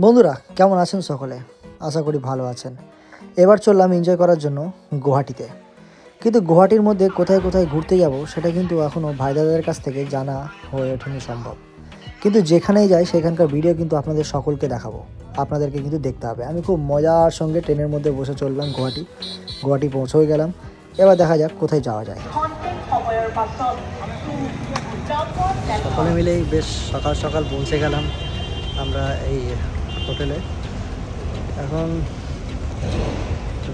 বন্ধুরা, কেমন আছেন সকলে? আশা করি ভালো আছেন। এবার চললাম এনজয় করার জন্য গুয়াহাটিতে। কিন্তু গুয়াহাটির মধ্যে কোথায় কোথায় ঘুরতে যাব, সেটা কিন্তু এখনও ভাইদাদের কাছ থেকে জানা হয়ে ওঠেনি সম্ভব। কিন্তু যেখানেই যাই, সেখানকার ভিডিও কিন্তু আপনাদের সকলকে দেখাবো। আপনাদেরকে কিন্তু দেখতে হবে। আমি খুব মজার সঙ্গে ট্রেনের মধ্যে বসে চললাম গুয়াহাটি। গুয়াহাটি পৌঁছেও গেলাম। এবার দেখা যাক কোথায় যাওয়া যায়। সকলে মিলেই বেশ সকাল সকাল পৌঁছে গেলাম। আমরা এই হোটেলে। এখন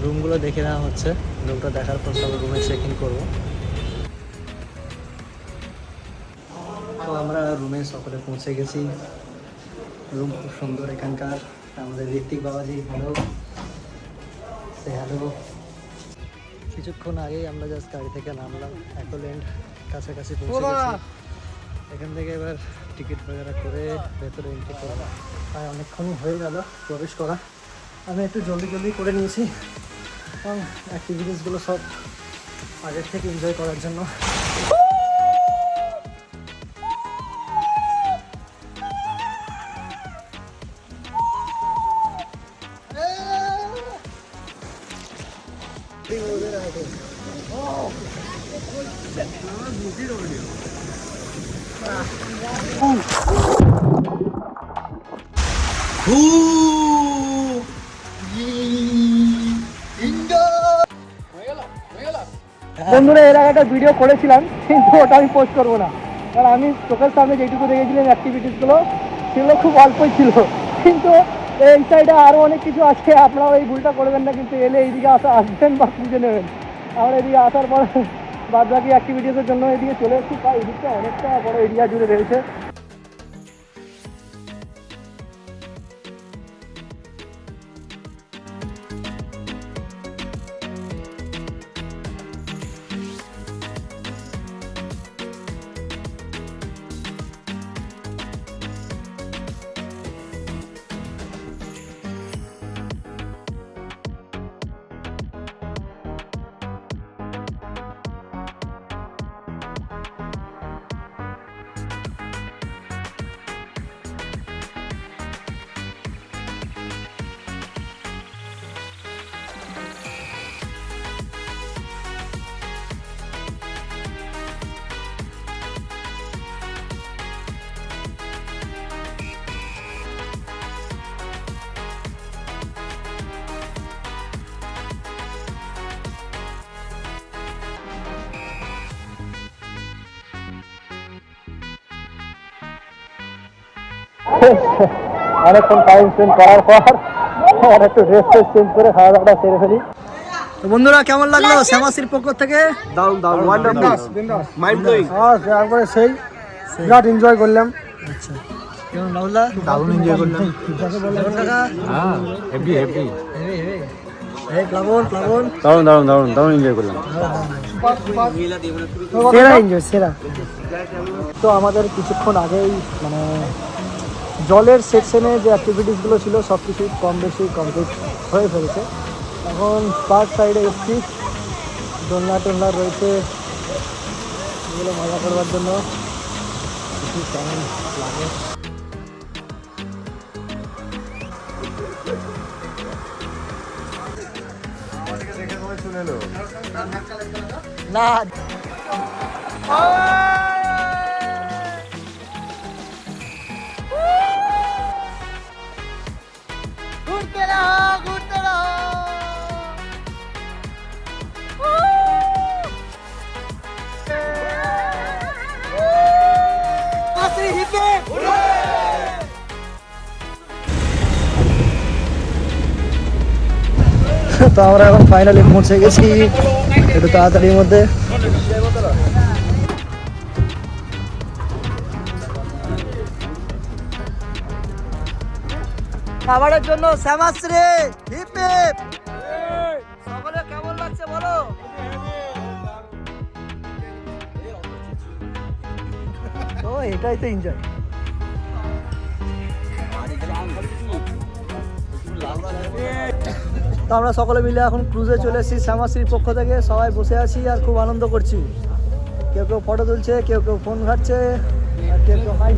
রুমগুলো দেখে নেওয়া হচ্ছে। রুমটা দেখার পর সব রুমে চেক ইন করব। তো আমরা রুমে সকলে পৌঁছে গেছি। রুম খুব সুন্দর এখানকার। আমাদের ঋত্বিক বাবাজি হ্যালো সে হ্যালো কিছুক্ষণ আগেই আমরা জাস্ট গাড়ি থেকে নামলাম। অ্যাকোল্যান্ড কাছাকাছি পৌঁছে গেছি। এখান থেকে এবার টিকিট বগেরা করে ভেতরে এন্ট্রি করব। আর অনেকক্ষণ হয়ে গেল প্রবেশ করা। আমি একটু জলদি জলদি করে নিয়েছি কারণ অ্যাক্টিভিটিসগুলো সব আগের থেকে এনজয় করার জন্য। বন্ধুরা, এর আগে একটা ভিডিও করেছিলাম, কিন্তু ওটা আমি পোস্ট করব না। কারণ আমি চোখের সামনে যেটুকু দেখেছিলাম অ্যাক্টিভিটিসগুলো সেগুলো খুব অল্পই ছিল। কিন্তু এই সাইডে আরও অনেক কিছু আছে, আপনারাও এই ভুলটা করবেন না, কিন্তু এলে এইদিকে আসা আসবেন বা খুঁজে নেবেন। আমরা এদিকে আসার পর বাদ বাকি অ্যাক্টিভিটিসের জন্য এদিকে চলে এসেছি। তাই এদিকটা অনেকটা বড় এরিয়া জুড়ে রয়েছে। অনেকক্ষণ টাইম স্পেন্ড করার পর আর একটু রেস্ট চেঞ্জ করে খাওয়া দাওয়াটা সেরে ফেলি। তো বন্ধুরা কেমন লাগল শ্যামাসির পক্ষ থেকে? দারুণ দারুণ ওয়ান্ডারফুল মাইন্ড ব্লোয়িং হ্যাঁ একবারে সেই বিরাট এনজয় করলাম। আচ্ছা। কেমন রাহুলদা দারুণ এনজয় করলাম। হ্যাঁ হেভি হেভি হেভি হেভি এই প্লাবন প্লাবন। দারুণ দারুণ দারুণ দারুণ এনজয় করলাম। সেরা এনজয় সেরা। তো আমাদের কিছুক্ষণ আগেই মানে জলের সেকশনে যে অ্যাক্টিভিটিসগুলো ছিল সব কিছুই কম বেশি কমপ্লিট হয়ে ফেলেছে। এখন পার্ক সাইডে এসছি দোলনা টোলনা রয়েছে। এগুলো মজা করবার জন্য কিছু কেমন লাগে। না। তো আমরা এখন ফাইনালি পৌঁছে গেছি। একটু তাড়াতাড়ির মধ্যে। খাবারের জন্য শ্যামাশ্রী, হিপ। সকলে কেমন লাগছে বলো? তো এটাই তো এনজয় তো আমরা সকলে মিলে এখন ক্রুজে চলে এসেছি শ্যামাশ্রীর পক্ষ থেকে। সবাই বসে আছি আর খুব আনন্দ করছি। কেউ কেউ ফটো তুলছে, কেউ কেউ ফোন ঘাটছে, আর কেউ কেউ হাই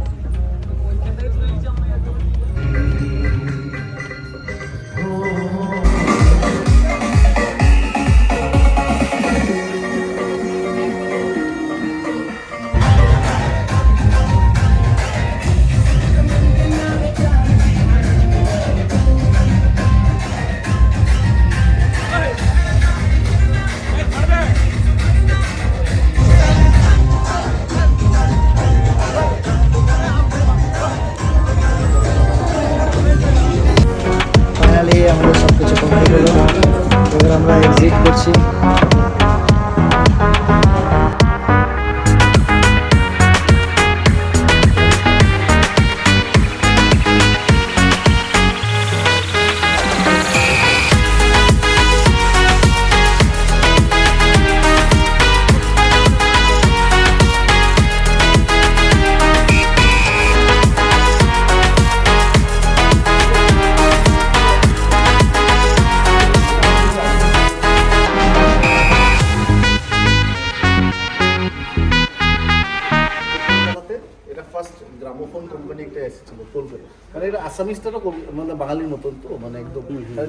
হবে কারণ এটা আসামিসটারও কবি- মানে বাঙালির মতন তো মানে একদম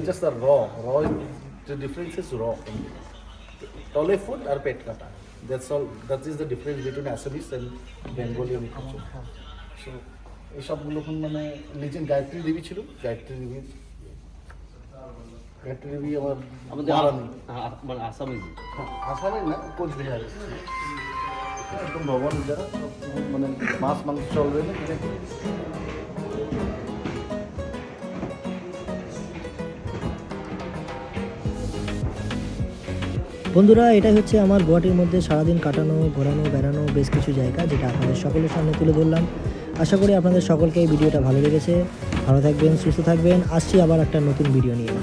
জাস্ট আর র র দ্য ডিফারেন্স ইজ র টলে ফুড আর পেট কাটা। That's all that is the difference between Assamese and Bengali culture so এইসবগুলো এখন মানে লিজেন্ড গায়ত্রী দেবী ছিল। গায়ত্রী দেবী গায়ত্রী দেবী আমার আমাদের মানে আসামিজ। হ্যাঁ, আসামের না কোচবিহার একদম ভবন যারা মানে মাছ মাংস চলবে না। বন্ধুরা, এটাই হচ্ছে আমার গুয়াহাটির মধ্যে সারাদিন কাটানো, ঘোরানো, বেড়ানো বেশ কিছু জায়গা যেটা আপনাদের সকলের সামনে তুলে ধরলাম। আশা করি আপনাদের সকলকে এই ভিডিওটা ভালো লেগেছে। ভালো থাকবেন, সুস্থ থাকবেন। আসছি আবার একটা নতুন ভিডিও নিয়ে।